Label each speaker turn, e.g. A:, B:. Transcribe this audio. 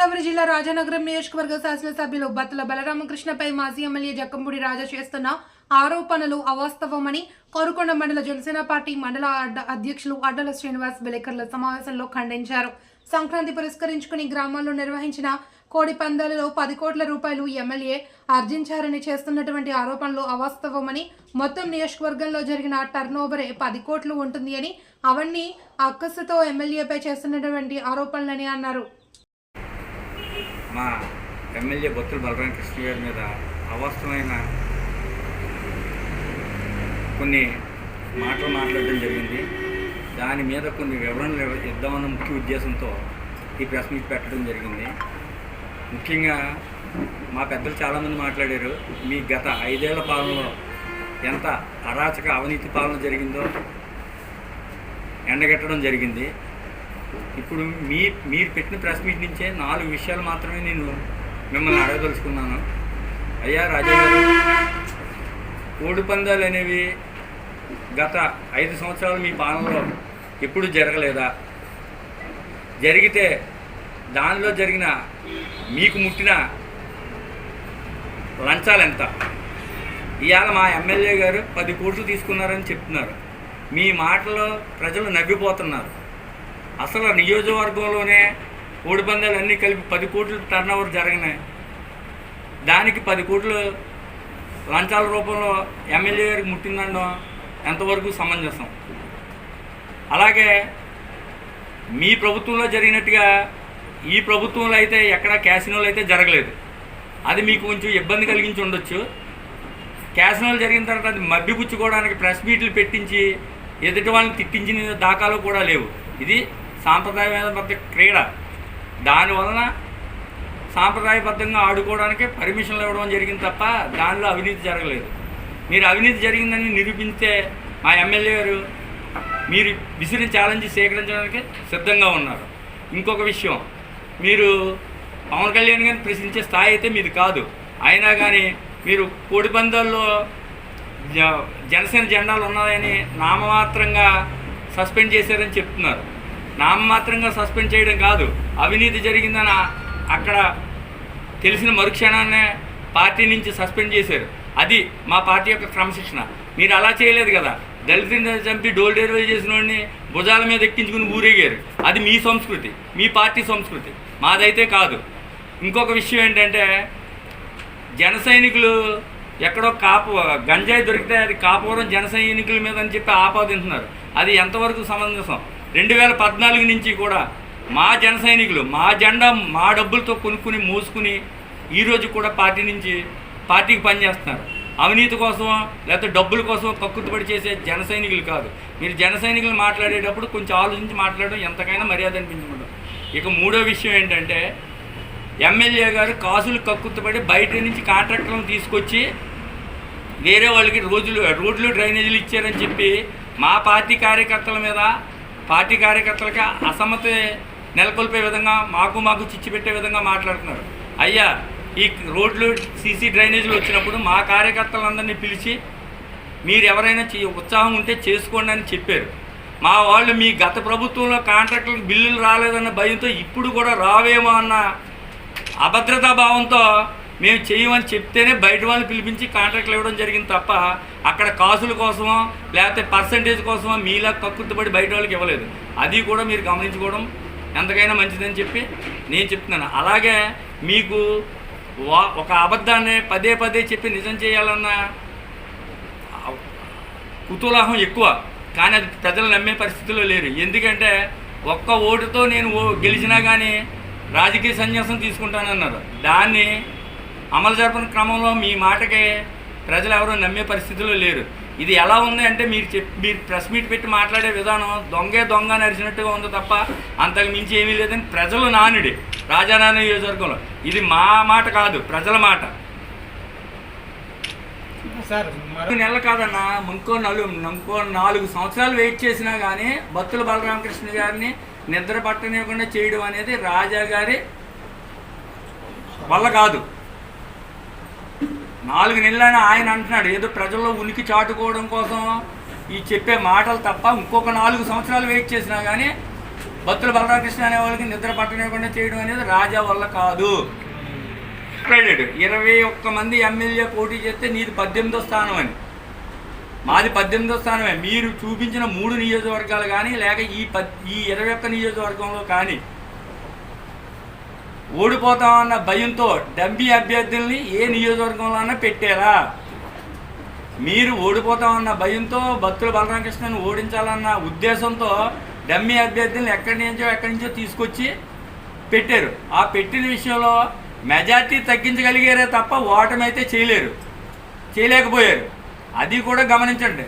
A: రాజానగరం నియోజకవర్గ శాసనసభ్యులు బత్తుల బలరామకృష్ణపై మాజీ ఎమ్మెల్యే జక్కంపూడి రాజా చేస్తున్న ఆరోపణలు అవాస్తవమని కోరుకొండ మండల జనసేన పార్టీ మండల అడ్డ అధ్యక్షులు అడ్డల శ్రీనివాస్ విలేకరుల సమావేశంలో ఖండించారు. సంక్రాంతి పురస్కరించుకుని గ్రామాల్లో నిర్వహించిన కోడి పందాలలో పది కోట్ల రూపాయలు ఎమ్మెల్యే ఆర్జించారని చేస్తున్నటువంటి ఆరోపణలు అవాస్తవమని మొత్తం నియోజకవర్గంలో జరిగిన టర్న్ ఓవరే పది కోట్లు ఉంటుంది అని అవన్నీ అక్కసుతో ఎమ్మెల్యేపై చేస్తున్నటువంటి ఆరోపణలని అన్నారు.
B: మా ఎమ్మెల్యే బొత్తుల బలరామ కృష్ణ గారి మీద అవాస్తవమైన కొన్ని మాటలు మాట్లాడడం జరిగింది. దాని మీద కొన్ని వివరణలు ఇద్దామన్న ముఖ్య ఉద్దేశంతో ఈ ప్రెస్ మీట్ పెట్టడం జరిగింది. ముఖ్యంగా మా పెద్దలు చాలామంది మాట్లాడారు మీ గత ఐదేళ్ళ పాలనలో ఎంత అరాచక అవినీతి పాలన జరిగిందో ఎండగట్టడం జరిగింది. ఇప్పుడు మీ మీరు పెట్టిన ప్రెస్ మీట్ నుంచే నాలుగు విషయాలు మాత్రమే నేను మిమ్మల్ని అడగదలుచుకున్నాను. అయ్యా రాజా గారు కోడి పందాలు అనేవి గత ఐదు సంవత్సరాలు మీ పాలనలో ఎప్పుడు జరగలేదా? జరిగితే దానిలో జరిగిన మీకు ముట్టిన లంచాలు ఎంత ఇవాళ మా ఎమ్మెల్యే గారు పది కోట్లు తీసుకున్నారని చెప్తున్నారు. మీ మాటలో ప్రజలు నవ్విపోతున్నారు. అసలు నియోజకవర్గంలోనే కోడి పందాలు అన్నీ కలిపి పది కోట్లు టర్న్ ఓవర్ జరిగినాయి. దానికి పది కోట్లు లంచాల రూపంలో ఎమ్మెల్యే గారికి ముట్టిందనడం ఎంతవరకు సమంజసం? అలాగే మీ ప్రభుత్వంలో జరిగినట్టుగా ఈ ప్రభుత్వంలో అయితే ఎక్కడ క్యాసినోలు అయితే జరగలేదు. అది మీకు కొంచెం ఇబ్బంది కలిగించి ఉండొచ్చు. క్యాసినోలు జరిగిన తర్వాత అది మభ్యపుచ్చుకోవడానికి ప్రెస్ మీట్లు పెట్టించి ఎదుటి వాళ్ళని తిట్టించిన దాఖాలు కూడా లేవు. ఇది సాంప్రదాయబద్ధ క్రీడ. దానివలన సాంప్రదాయబద్ధంగా ఆడుకోవడానికి పర్మిషన్లు ఇవ్వడం జరిగింది తప్ప దానిలో అవినీతి జరగలేదు. మీరు అవినీతి జరిగిందని నిరూపిస్తే మా ఎమ్మెల్యే గారు మీరు విసిరిన ఛాలెంజ్ స్వీకరించడానికి సిద్ధంగా ఉన్నారు. ఇంకొక విషయం మీరు పవన్ కళ్యాణ్ గారిని ప్రశ్నించే స్థాయి అయితే మీది కాదు. అయినా కానీ మీరు కోడి పందాల్లో జ- జనసేన జెండాలు ఉన్నాయని నామమాత్రంగా సస్పెండ్ చేశారని చెప్తున్నారు. నామమాత్రంగా సస్పెండ్ చేయడం కాదు. అవినీతి జరిగిందని అక్కడ తెలిసిన మరుక్షణాన్నే పార్టీ నుంచి సస్పెండ్ చేశారు. అది మా పార్టీ యొక్క క్రమశిక్షణ. మీరు అలా చేయలేదు కదా. దళితుని చంపి డోల్ డెలివరీ చేసిన వాడిని భుజాల మీద ఎక్కించుకుని ఊరేగారు. అది మీ సంస్కృతి మీ పార్టీ సంస్కృతి. మాదైతే కాదు. ఇంకొక విషయం ఏంటంటే జన సైనికులు ఎక్కడో కాపు గంజాయి దొరికితే అది కాపురం జన సైనికుల మీద అని చెప్పి ఆపాదింటున్నారు. అది ఎంతవరకు సమంజసం? రెండు వేల పద్నాలుగు నుంచి కూడా మా జన సైనికులు మా జెండా మా డబ్బులతో కొనుక్కుని మూసుకుని ఈరోజు కూడా పార్టీ నుంచి పార్టీకి పనిచేస్తున్నారు. అవినీతి కోసమో లేకపోతే డబ్బుల కోసం కక్కుతుపడి చేసే జన సైనికులు కాదు. మీరు జన సైనికులు మాట్లాడేటప్పుడు కొంచెం ఆలోచించి మాట్లాడడం ఎంతకైనా మర్యాద అనిపించకూడదు. ఇక మూడో విషయం ఏంటంటే ఎమ్మెల్యే గారు కాసులు కక్కుతుపడి బయట నుంచి కాంట్రాక్టర్లను తీసుకొచ్చి వేరే వాళ్ళకి రోజులు రోడ్లు డ్రైనేజీలు ఇచ్చారని చెప్పి మా పార్టీ కార్యకర్తల మీద పార్టీ కార్యకర్తలకి అసమ్మతి నెలకొల్పే విధంగా మాకు మాకు చిచ్చి పెట్టే విధంగా మాట్లాడుతున్నారు. అయ్యా ఈ రోడ్లు సీసీ డ్రైనేజీలు వచ్చినప్పుడు మా కార్యకర్తలందరినీ పిలిచి మీరు ఎవరైనా చే- ఉత్సాహం ఉంటే చేసుకోండి అని చెప్పారు. మా వాళ్ళు మీ గత ప్రభుత్వంలో కాంట్రాక్టులకు బిల్లులు రాలేదన్న భయంతో ఇప్పుడు కూడా రావేమో అన్న అభద్రతా భావంతో మేము చేయమని చెప్తేనే బయట వాళ్ళు పిలిపించి కాంట్రాక్ట్లు ఇవ్వడం జరిగింది తప్ప అక్కడ కాసుల కోసమో లేకపోతే పర్సంటేజ్ కోసమో మీలా కక్కుర్తిపడి బయట వాళ్ళకి ఇవ్వలేదు. అది కూడా మీరు గమనించుకోవడం ఎంతకైనా మంచిదని చెప్పి నేను చెప్తున్నాను. అలాగే మీకు వా- ఒక అబద్ధాన్ని పదే పదే చెప్పి నిజం చేయాలన్న కుతూలాహం ఎక్కువ. కానీ అది ప్రజలు నమ్మే పరిస్థితిలో లేరు. ఎందుకంటే ఒక్క ఓటుతో నేను ఓ గెలిచినా కానీ రాజకీయ సన్యాసం తీసుకుంటానన్నారు. దాన్ని అమలు జరపని క్రమంలో మీ మాటకి ప్రజలు ఎవరూ నమ్మే పరిస్థితిలో లేరు. ఇది ఎలా ఉంది అంటే మీరు చెప్ మీరు ప్రెస్ మీట్ పెట్టి మాట్లాడే విధానం దొంగే దొంగ అని అరిచినట్టుగా ఉంది తప్ప అంతకు మించి ఏమీ లేదని ప్రజలు నానుడి. రాజానాన్న నియోజకవర్గంలో. ఇది మా మాట కాదు ప్రజల మాట.
C: సార్
B: నెలలు కాదన్నా ఇంకో నలుగు ఇంకో నాలుగు సంవత్సరాలు వెయిట్ చేసినా కానీ భక్తుల బలరామకృష్ణ గారిని నిద్ర పట్టనివ్వకుండా చేయడం అనేది రాజా గారి వల్ల కాదు. నాలుగు నెలలైనా ఆయన అంటున్నాడు ఏదో ప్రజల్లో ఉనికి చాటుకోవడం కోసం ఈ చెప్పే మాటలు తప్ప ఇంకొక నాలుగు సంవత్సరాలు వెయిట్ చేసినా కానీ భక్తుల బలరామకృష్ణ అనే వాళ్ళకి నిద్ర పట్టనివ్వకుండా చేయడం అనేది రాజా వల్ల కాదు. మాట్లాడాడు ఇరవై ఒక్క మంది ఎమ్మెల్యే పోటీ చేస్తే నీది పద్దెనిమిదో స్థానం అని. మాది పద్దెనిమిదో స్థానమే. మీరు చూపించిన మూడు నియోజకవర్గాలు కానీ లేక ఈ పద్ ఈ ఇరవై ఒక్క నియోజకవర్గంలో కానీ ఓడిపోతామన్న భయంతో డబ్బీ అభ్యర్థుల్ని ఏ నియోజకవర్గంలోనే అన్నా పెట్టారా? మీరు ఓడిపోతామన్న భయంతో భక్తుల బలరామకృష్ణను ఓడించాలన్న ఉద్దేశంతో డమ్మీ అభ్యర్థులను ఎక్కడి నుంచో ఎక్కడి నుంచో తీసుకొచ్చి పెట్టారు. ఆ పెట్టిన విషయంలో మెజార్టీ తగ్గించగలిగారే తప్ప ఓటమి అయితే చేయలేరు. చేయలేకపోయారు. అది కూడా గమనించండి.